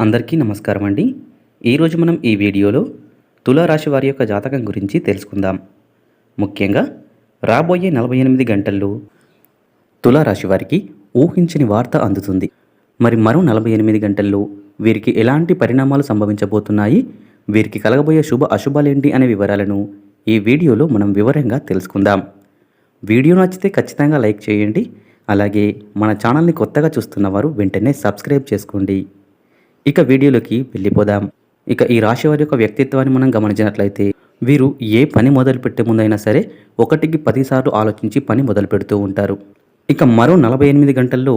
అందరికీ నమస్కారం అండి. ఈరోజు మనం ఈ వీడియోలో తులారాశి వారి యొక్క జాతకం గురించి తెలుసుకుందాం. ముఖ్యంగా రాబోయే నలభై ఎనిమిది గంటల్లో తులారాశి వారికి ఊహించని వార్త అందుతుంది. మరి మరో నలభై ఎనిమిది గంటల్లో వీరికి ఎలాంటి పరిణామాలు సంభవించబోతున్నాయి? వీరికి కలగబోయే శుభ అశుభాలేంటి అనే వివరాలను ఈ వీడియోలో మనం వివరంగా తెలుసుకుందాం. వీడియో నచ్చితే ఖచ్చితంగా లైక్ చేయండి. అలాగే మన ఛానల్ని కొత్తగా చూస్తున్నవారు వెంటనే సబ్స్క్రైబ్ చేసుకోండి. ఇక వీడియోలోకి వెళ్ళిపోదాం. ఇక ఈ రాశి వారి యొక్క వ్యక్తిత్వాన్ని మనం గమనించినట్లయితే వీరు ఏ పని మొదలు పెట్టే ముందైనా సరే ఒకటికి పదిసార్లు ఆలోచించి పని మొదలు పెడుతూ ఉంటారు. ఇక మరో నలభై ఎనిమిది గంటల్లో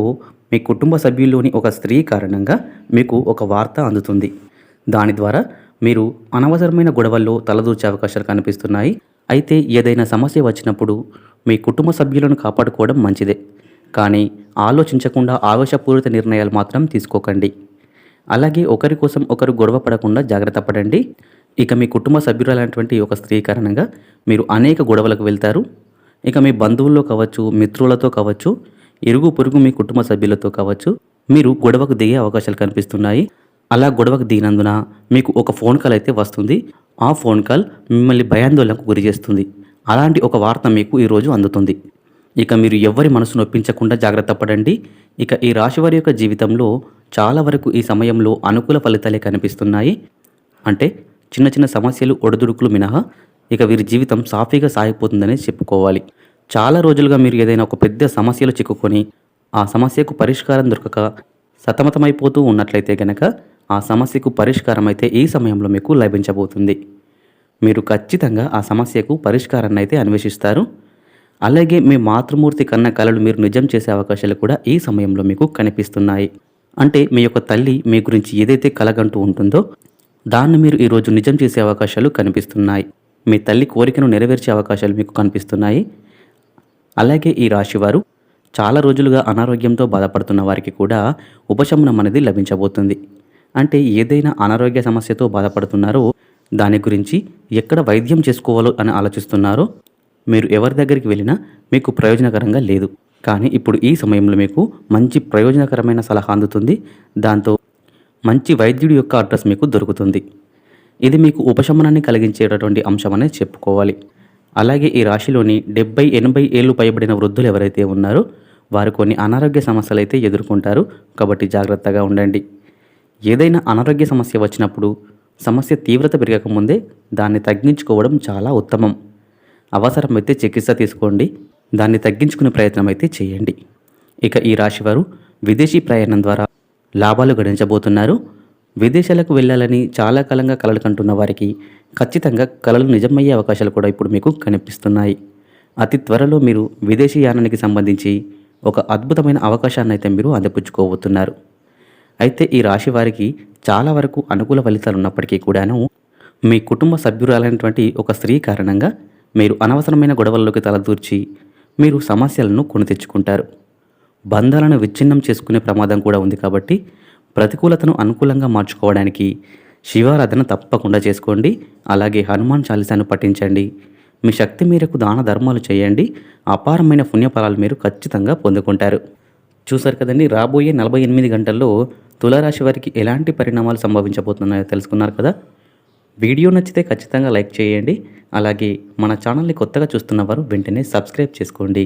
మీ కుటుంబ సభ్యుల్లోని ఒక స్త్రీ కారణంగా మీకు ఒక వార్త అందుతుంది. దాని ద్వారా మీరు అనవసరమైన గొడవల్లో తలదూర్చే అవకాశాలు కనిపిస్తున్నాయి. అయితే ఏదైనా సమస్య వచ్చినప్పుడు మీ కుటుంబ సభ్యులను కాపాడుకోవడం మంచిదే. కానీ ఆలోచించకుండా ఆవేశపూరిత నిర్ణయాలు మాత్రం తీసుకోకండి. అలాగే ఒకరి కోసం ఒకరు గొడవ పడకుండా జాగ్రత్త పడండి. ఇక మీ కుటుంబ సభ్యురాలైనటువంటి ఒక స్త్రీ కారణంగా మీరు అనేక గొడవలకు వెళ్తారు. ఇక మీ బంధువుల్లో కావచ్చు మిత్రులతో కావచ్చు ఇరుగు పొరుగు మీ కుటుంబ సభ్యులతో కావచ్చు మీరు గొడవకు దిగే అవకాశాలు కనిపిస్తున్నాయి. అలా గొడవకు దిగినందున మీకు ఒక ఫోన్ కాల్ అయితే వస్తుంది. ఆ ఫోన్ కాల్ మిమ్మల్ని భయాందోళనకు గురి చేస్తుంది. అలాంటి ఒక వార్త మీకు ఈరోజు అందుతుంది. ఇక మీరు ఎవరి మనసు నొప్పించకుండా జాగ్రత్త పడండి. ఇక ఈ రాశి వారి యొక్క జీవితంలో చాలా వరకు ఈ సమయంలో అనుకూల ఫలితాలే కనిపిస్తున్నాయి. అంటే చిన్న చిన్న సమస్యలు ఒడిదుడుకులు మినహా ఇక వీరి జీవితం సాఫీగా సాగిపోతుందని చెప్పుకోవాలి. చాలా రోజులుగా మీరు ఏదైనా ఒక పెద్ద సమస్యలో చిక్కుకొని ఆ సమస్యకు పరిష్కారం దొరకక సతమతమైపోతూ ఉన్నట్లయితే గనక ఆ సమస్యకు పరిష్కారం అయితే ఈ సమయంలో మీకు లభించబోతుంది. మీరు ఖచ్చితంగా ఆ సమస్యకు పరిష్కారాన్ని అయితే అన్వేషిస్తారు. అలాగే మీ మాతృమూర్తి కన్న కళలు మీరు నిజం చేసే అవకాశాలు కూడా ఈ సమయంలో మీకు కనిపిస్తున్నాయి. అంటే మీ యొక్క తల్లి మీ గురించి ఏదైతే కలగంటూ ఉంటుందో దాన్ని మీరు ఈరోజు నిజం చేసే అవకాశాలు కనిపిస్తున్నాయి. మీ తల్లి కోరికను నెరవేర్చే అవకాశాలు మీకు కనిపిస్తున్నాయి. అలాగే ఈ రాశివారు చాలా రోజులుగా అనారోగ్యంతో బాధపడుతున్న వారికి కూడా ఉపశమనం అనేది లభించబోతుంది. అంటే ఏదైనా అనారోగ్య సమస్యతో బాధపడుతున్నారో దాని గురించి ఎక్కడ వైద్యం చేసుకోవాలో అని ఆలోచిస్తున్నారో మీరు ఎవరి దగ్గరికి వెళ్ళినా మీకు ప్రయోజనకరంగా లేదు. కానీ ఇప్పుడు ఈ సమయంలో మీకు మంచి ప్రయోజనకరమైన సలహా అందుతుంది. దాంతో మంచి వైద్యుడి యొక్క అడ్రస్ మీకు దొరుకుతుంది. ఇది మీకు ఉపశమనాన్ని కలిగించేటటువంటి అంశమనే చెప్పుకోవాలి. అలాగే ఈ రాశిలోని డెబ్బై ఎనభై ఏళ్ళు పైబడిన వృద్ధులు ఎవరైతే ఉన్నారో వారు కొన్ని అనారోగ్య సమస్యలు అయితే ఎదుర్కొంటారు. కాబట్టి జాగ్రత్తగా ఉండండి. ఏదైనా అనారోగ్య సమస్య వచ్చినప్పుడు సమస్య తీవ్రత పెరగకముందే దాన్ని తగ్గించుకోవడం చాలా ఉత్తమం. అవసరమైతే చికిత్స తీసుకోండి. దాన్ని తగ్గించుకునే ప్రయత్నం అయితే చేయండి. ఇక ఈ రాశివారు విదేశీ ప్రయాణం ద్వారా లాభాలు గడించబోతున్నారు. విదేశాలకు వెళ్ళాలని చాలా కాలంగా కలలు కంటున్న వారికి ఖచ్చితంగా కలలు నిజమయ్యే అవకాశాలు కూడా ఇప్పుడు మీకు కనిపిస్తున్నాయి. అతి త్వరలో మీరు విదేశీ యానానికి సంబంధించి ఒక అద్భుతమైన అవకాశాన్ని అయితే మీరు అందిపుచ్చుకోబోతున్నారు. అయితే ఈ రాశి వారికి చాలా వరకు అనుకూల ఫలితాలు ఉన్నప్పటికీ కూడాను మీ కుటుంబ సభ్యురాలైనటువంటి ఒక స్త్రీ కారణంగా మీరు అనవసరమైన గొడవల్లోకి తలదూర్చి మీరు సమస్యలను కొని తెచ్చుకుంటారు. బంధాలను విచ్ఛిన్నం చేసుకునే ప్రమాదం కూడా ఉంది కాబట్టి ప్రతికూలతను అనుకూలంగా మార్చుకోవడానికి శివారాధన తప్పకుండా చేసుకోండి. అలాగే హనుమాన్ చాలీసాను పఠించండి. మీ శక్తి మేరకు దాన ధర్మాలు చేయండి. అపారమైన పుణ్యఫలాలు మీరు ఖచ్చితంగా పొందుకుంటారు. చూసారు కదండి రాబోయే నలభై ఎనిమిది గంటల్లో తులారాశి వారికి ఎలాంటి పరిణామాలు సంభవించబోతున్నాయో తెలుసుకున్నారు కదా? వీడియో నచ్చితే ఖచ్చితంగా లైక్ చేయండి. అలాగే మన ఛానల్ని కొత్తగా చూస్తున్న వారు వెంటనే సబ్స్క్రైబ్ చేసుకోండి.